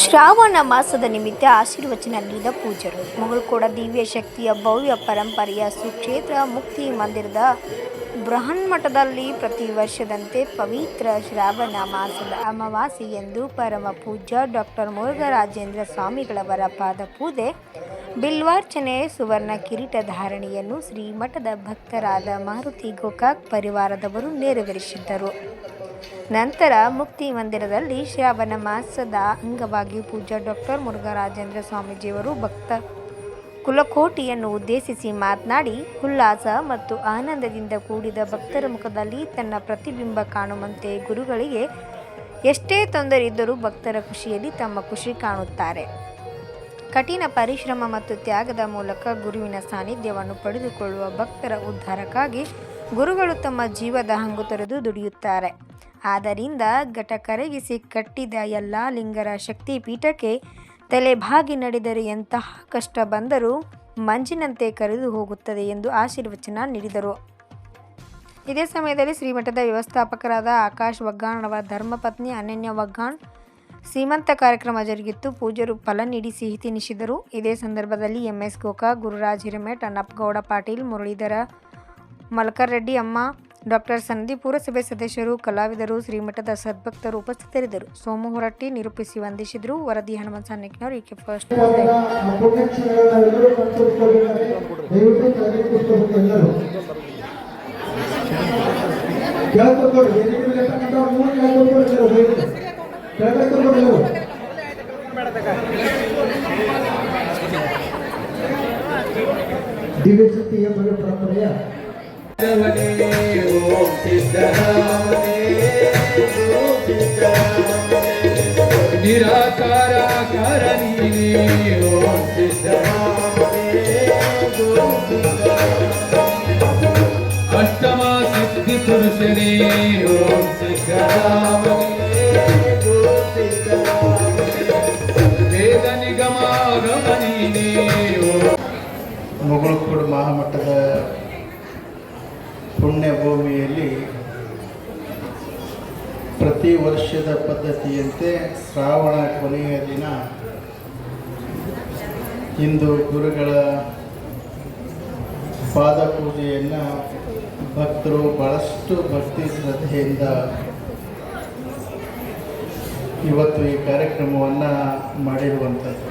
ಶ್ರಾವಣ ಮಾಸದ ನಿಮಿತ್ತ ಆಶೀರ್ವಚನ ನೀಡಿದ ಪೂಜರು ಮುಗಲ್ಕೋಡ ದಿವ್ಯ ಶಕ್ತಿಯ ಭವ್ಯ ಪರಂಪರೆಯ ಸುಕ್ಷೇತ್ರ ಮುಕ್ತಿ ಮಂದಿರದ ಬೃಹನ್ಮಠದಲ್ಲಿ ಪ್ರತಿ ವರ್ಷದಂತೆ ಪವಿತ್ರ ಶ್ರಾವಣ ಮಾಸದ ಅಮಾವಾಸ್ಯೆಯಂದು ಪರಮ ಪೂಜ್ಯ ಡಾಕ್ಟರ್ ಮುರುಘರಾಜೇಂದ್ರ ಸ್ವಾಮಿಗಳವರ ಪಾದ ಪೂಜೆ, ಬಿಲ್ವಾರ್ಚನೆ, ಸುವರ್ಣ ಕಿರೀಟ ಧಾರಣೆಯನ್ನು ಶ್ರೀಮಠದ ಭಕ್ತರಾದ ಮಾರುತಿ ಗೋಕಾಕ್ ಪರಿವಾರದವರು ನೆರವೇರಿಸಿದ್ದರು. ನಂತರ ಮುಕ್ತಿ ಮಂದಿರದಲ್ಲಿ ಶ್ರಾವಣ ಮಾಸದ ಅಂಗವಾಗಿ ಪೂಜಾ ಡಾಕ್ಟರ್ ಮುರುಘರಾಜೇಂದ್ರ ಸ್ವಾಮೀಜಿಯವರು ಭಕ್ತ ಕುಲಕೋಟಿಯನ್ನು ಉದ್ದೇಶಿಸಿ ಮಾತನಾಡಿ, ಉಲ್ಲಾಸ ಮತ್ತು ಆನಂದದಿಂದ ಕೂಡಿದ ಭಕ್ತರ ಮುಖದಲ್ಲಿ ತನ್ನ ಪ್ರತಿಬಿಂಬ ಕಾಣುವಂತೆ ಗುರುಗಳಿಗೆ ಎಷ್ಟೇ ತೊಂದರೆ ಇದ್ದರೂ ಭಕ್ತರ ಖುಷಿಯಲ್ಲಿ ತಮ್ಮ ಖುಷಿ ಕಾಣುತ್ತಾರೆ. ಕಠಿಣ ಪರಿಶ್ರಮ ಮತ್ತು ತ್ಯಾಗದ ಮೂಲಕ ಗುರುವಿನ ಸಾನ್ನಿಧ್ಯವನ್ನು ಪಡೆದುಕೊಳ್ಳುವ ಭಕ್ತರ ಉದ್ಧಾರಕ್ಕಾಗಿ ಗುರುಗಳು ತಮ್ಮ ಜೀವದ ಹಂಗು ತೊರೆದು ದುಡಿಯುತ್ತಾರೆ. ಆದ್ದರಿಂದ ಘಟ ಕರಗಿಸಿ ಕಟ್ಟಿದ ಎಲ್ಲ ಲಿಂಗರ ಶಕ್ತಿ ಪೀಠಕ್ಕೆ ತಲೆಬಾಗಿ ನಡೆದರೆ ಎಂತಹ ಕಷ್ಟ ಬಂದರೂ ಮಂಜಿನಂತೆ ಕರೆದು ಹೋಗುತ್ತದೆ ಎಂದು ಆಶೀರ್ವಚನ ನೀಡಿದರು. ಇದೇ ಸಮಯದಲ್ಲಿ ಶ್ರೀಮಠದ ವ್ಯವಸ್ಥಾಪಕರಾದ ಆಕಾಶ್ ವಗ್ಗಾಣ್ ಅವರ ಧರ್ಮಪತ್ನಿ ಅನನ್ಯ ವಗ್ಗಾಣ್ ಸೀಮಂತ ಕಾರ್ಯಕ್ರಮ ಜರುಗಿತ್ತು. ಪೂಜರು ಫಲ ನೀಡಿ ಸಿಹಿ ತಿನ್ನಿಸಿದರು ಇದೇ ಸಂದರ್ಭದಲ್ಲಿ ಎಂಎಸ್ ಗೋಕಾ ಗುರುರಾಜ್ ಹಿರಮೇಟ್ ಅನ್ನಪ್ಪಗೌಡ ಪಾಟೀಲ್, ಮುರಳೀಧರ ಮಲ್ಕರ್ ರೆಡ್ಡಿ ಅಮ್ಮ ಡಾಕ್ಟರ್ ಸನದಿ ಪುರಸಭೆ ಸದಸ್ಯರು, ಕಲಾವಿದರು, ಶ್ರೀಮಠದ ಸದ್ಭಕ್ತರು ಉಪಸ್ಥಿತರಿದ್ದರು. ಸೋಮು ಹೊರಟ್ಟಿ ನಿರೂಪಿಸಿ ವಂದಿಸಿದರು. ವರದಿ ಹನುಮಂತ ಸನ್ನಿಕ್ನವರು, ಈಕೆ ಫಸ್ಟ್ ದಿವ್ಯ ಶಕ್ತಿಯ ಪರಂಪರೆಯ ನಿರಾಕಾರ ಕಾರಣೀನೇ ಓಂ ಅಷ್ಟಮ ಸಿದ್ಧಿ ಪುರುಷನೇ ಓಂ ವೇದ ಪ್ರತಿ ವರ್ಷದ ಪದ್ಧತಿಯಂತೆ ಶ್ರಾವಣ ಕೊನೆಯ ದಿನ ಇಂದು ಗುರುಗಳ ಪಾದಪೂಜೆಯನ್ನು ಭಕ್ತರು ಬಹಳಷ್ಟು ಭಕ್ತಿ ಶ್ರದ್ಧೆಯಿಂದ ಇವತ್ತು ಈ ಕಾರ್ಯಕ್ರಮವನ್ನು ಮಾಡಿರುವಂಥದ್ದು.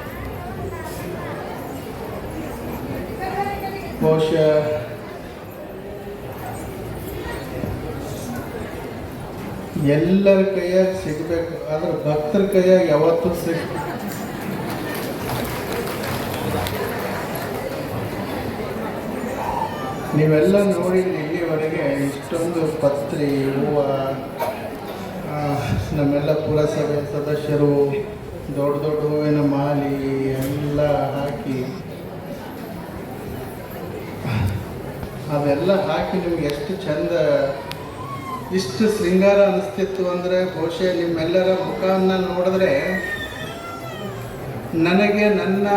ಬಹುಶಃ ಎಲ್ಲರ ಕೈಯಾಗ ಸಿಗಬೇಕು. ಆದ್ರೆ ಭಕ್ತರ ಕೈಯಾಗ ಯಾವತ್ತೂ ಸಿಗ್ ನೀವೆಲ್ಲ ನೋಡಿ ಇಲ್ಲಿವರೆಗೆ ಇಷ್ಟೊಂದು ಪತ್ರಿ, ಹೂವು ನಮ್ಮೆಲ್ಲ ಪುರಸಭೆ ಸದಸ್ಯರು, ದೊಡ್ಡ ದೊಡ್ಡ ಹೂವಿನ ಮಾಲಿ ಎಲ್ಲ ಹಾಕಿ, ಅವೆಲ್ಲ ಹಾಕಿ ನಿಮ್ಗೆ ಎಷ್ಟು ಚಂದ ಇಷ್ಟು ಶೃಂಗಾರ ಅನಿಸ್ತಿತ್ತು ಅಂದರೆ ಬಹುಶಃ ನಿಮ್ಮೆಲ್ಲರ ಮುಖವನ್ನು ನೋಡಿದ್ರೆ ನನಗೆ ನನ್ನ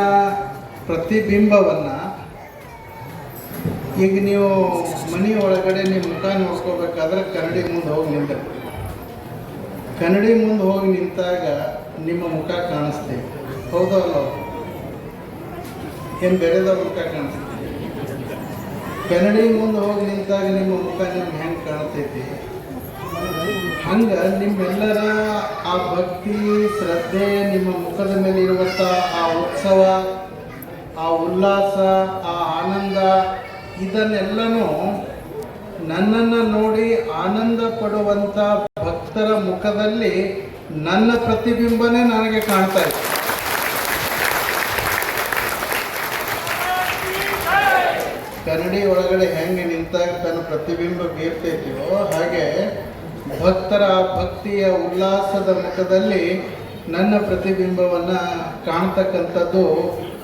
ಪ್ರತಿಬಿಂಬವನ್ನು ಈಗ ನೀವು ಮನೆ ಒಳಗಡೆ ನಿಮ್ಮ ಮುಖ ನೋಡ್ಕೋಬೇಕಾದ್ರೆ ಕನ್ನಡಿ ಮುಂದೆ ಹೋಗಿ ನಿಂತ ಕನ್ನಡಿ ಮುಂದೆ ಹೋಗಿ ನಿಂತಾಗ ನಿಮ್ಮ ಮುಖ ಕಾಣಿಸ್ತೀವಿ ಹೌದೋ ಅಲ್ಲೋ? ಏನು ಬೇರೆದವ್ರ ಮುಖ ಕಾಣಿಸ್ತೀವಿ ಕನ್ನಡಿ ಮುಂದೆ ಹೋಗಿ ನಿಂತಾಗ ನಿಮ್ಮ ಮುಖ ನಿಮ್ಗೆ ಹೆಂಗೆ ಕಾಣ್ತೈತಿ? ಹಂಗೆ ನಿಮ್ಮೆಲ್ಲರ ಆ ಭಕ್ತಿ, ಶ್ರದ್ಧೆ, ನಿಮ್ಮ ಮುಖದ ಮೇಲೆ ಇರುವಂಥ ಆ ಉತ್ಸವ, ಆ ಉಲ್ಲಾಸ, ಆ ಆನಂದ, ಇದನ್ನೆಲ್ಲನೂ ನನ್ನನ್ನು ನೋಡಿ ಆನಂದ ಪಡುವಂಥ ಭಕ್ತರ ಮುಖದಲ್ಲಿ ನನ್ನ ಪ್ರತಿಬಿಂಬನೇ ನನಗೆ ಕಾಣ್ತಾ ಇತ್ತು ಕನ್ನಡಿ ಒಳಗಡೆ ಹೆಂಗೆ ನಿಂತಾಗ ತನ್ನ ಪ್ರತಿಬಿಂಬ ಬೀರ್ತೈತಿಯೋ ಹಾಗೆ ಭಕ್ತರ ಭಕ್ತಿಯ ಉಲ್ಲಾಸದ ಮುಖದಲ್ಲಿ ನನ್ನ ಪ್ರತಿಬಿಂಬವನ್ನು ಕಾಣ್ತಕ್ಕಂಥದ್ದು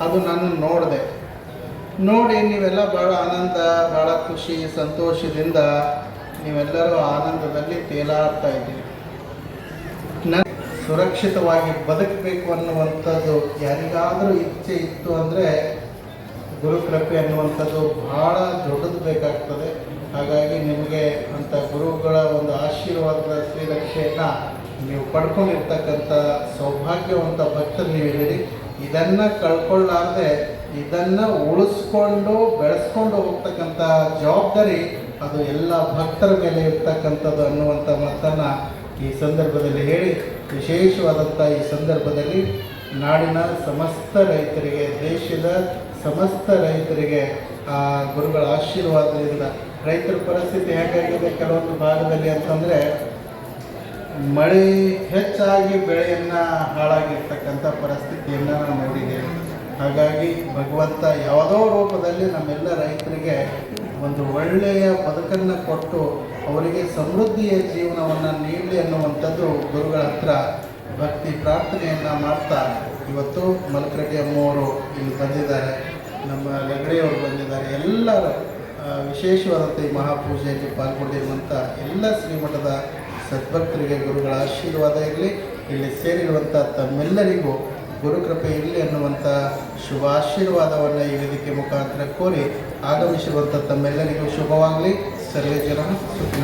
ಅದು ನಾನು ನೋಡಿದೆ. ನೋಡಿ, ನೀವೆಲ್ಲ ಭಾಳ ಆನಂದ ಭಾಳ ಖುಷಿ, ಸಂತೋಷದಿಂದ ನೀವೆಲ್ಲರೂ ಆನಂದದಲ್ಲಿ ತೇಲಾಡ್ತಾ ಇದ್ದೀರಿ. ನನ್ನ ಸುರಕ್ಷಿತವಾಗಿ ಬದುಕಬೇಕು ಅನ್ನುವಂಥದ್ದು ಯಾರಿಗಾದರೂ ಇಚ್ಛೆ ಇತ್ತು ಅಂದರೆ ಗುರುಕೃಪೆ ಅನ್ನುವಂಥದ್ದು ಭಾಳ ದೊಡ್ಡದು ಬೇಕಾಗ್ತದೆ. ಹಾಗಾಗಿ ನಿಮಗೆ ಅಂಥ ಗುರುಗಳ ಒಂದು ಆಶೀರ್ವಾದದ ಶ್ರೀರಕ್ಷೆಯನ್ನು ನೀವು ಪಡ್ಕೊಂಡಿರ್ತಕ್ಕಂಥ ಸೌಭಾಗ್ಯವಂತ ಭಕ್ತರು ನೀವಿದ್ದೀರಿ ಇದನ್ನು ಕಳ್ಕೊಳ್ಳಾರ್ದೆ ಇದನ್ನು ಉಳಿಸ್ಕೊಂಡು ಬೆಳೆಸ್ಕೊಂಡು ಹೋಗ್ತಕ್ಕಂಥ ಜವಾಬ್ದಾರಿ ಅದು ಎಲ್ಲ ಭಕ್ತರ ಮೇಲೆ ಇರ್ತಕ್ಕಂಥದ್ದು ಅನ್ನುವಂಥ ಮಾತನ್ನು ಈ ಸಂದರ್ಭದಲ್ಲಿ ಹೇಳಿ, ವಿಶೇಷವಾದಂಥ ಈ ಸಂದರ್ಭದಲ್ಲಿ ನಾಡಿನ ಸಮಸ್ತ ರೈತರಿಗೆ, ದೇಶದ ಸಮಸ್ತ ರೈತರಿಗೆ ಆ ಗುರುಗಳ ಆಶೀರ್ವಾದದಿಂದ ರೈತರ ಪರಿಸ್ಥಿತಿ ಹೇಗಾಗಿದೆ ಕೆಲವೊಂದು ಭಾಗದಲ್ಲಿ ಅಂತಂದರೆ ಮಳೆ ಹೆಚ್ಚಾಗಿ ಬೆಳೆಯನ್ನು ಹಾಳಾಗಿರ್ತಕ್ಕಂಥ ಪರಿಸ್ಥಿತಿಯನ್ನು ನಾವು ನೋಡಿದ್ದೇವೆ. ಹಾಗಾಗಿ ಭಗವಂತ ಯಾವುದೋ ರೂಪದಲ್ಲಿ ನಮ್ಮೆಲ್ಲ ರೈತರಿಗೆ ಒಂದು ಒಳ್ಳೆಯ ಬದುಕನ್ನು ಕೊಟ್ಟು ಅವರಿಗೆ ಸಮೃದ್ಧಿಯ ಜೀವನವನ್ನು ನೀಡಲಿ ಅನ್ನುವಂಥದ್ದು ಗುರುಗಳ ಹತ್ರ ಭಕ್ತಿ ಪ್ರಾರ್ಥನೆಯನ್ನು ಮಾಡ್ತಾ ಇವತ್ತು ಮಲ್ಕರೆಡ್ಡಿ ಅಮ್ಮವರು ಇಲ್ಲಿ ಬಂದಿದ್ದಾರೆ. ನಮ್ಮ ಲಗಡೆಯವರು ಬಂದಿದ್ದಾರೆ. ಎಲ್ಲರೂ ವಿಶೇಷವಾದಂಥ ಈ ಮಹಾಪೂಜೆಯಲ್ಲಿ ಪಾಲ್ಗೊಂಡಿರುವಂಥ ಎಲ್ಲ ಶ್ರೀಮಠದ ಸದ್ಭಕ್ತರಿಗೆ ಗುರುಗಳ ಆಶೀರ್ವಾದ ಇರಲಿ. ಇಲ್ಲಿ ಸೇರಿರುವಂಥ ತಮ್ಮೆಲ್ಲರಿಗೂ ಗುರುಕೃಪೆ ಇರಲಿ ಅನ್ನುವಂಥ ಶುಭ ಆಶೀರ್ವಾದವನ್ನು ಈ ವೇದಿಕೆ ಮುಖಾಂತರ ಕೋರಿ ಆಗಮಿಸಿರುವಂಥ ತಮ್ಮೆಲ್ಲರಿಗೂ ಶುಭವಾಗಲಿ. ಸರ್ವೇ ಜನ ಸುಖ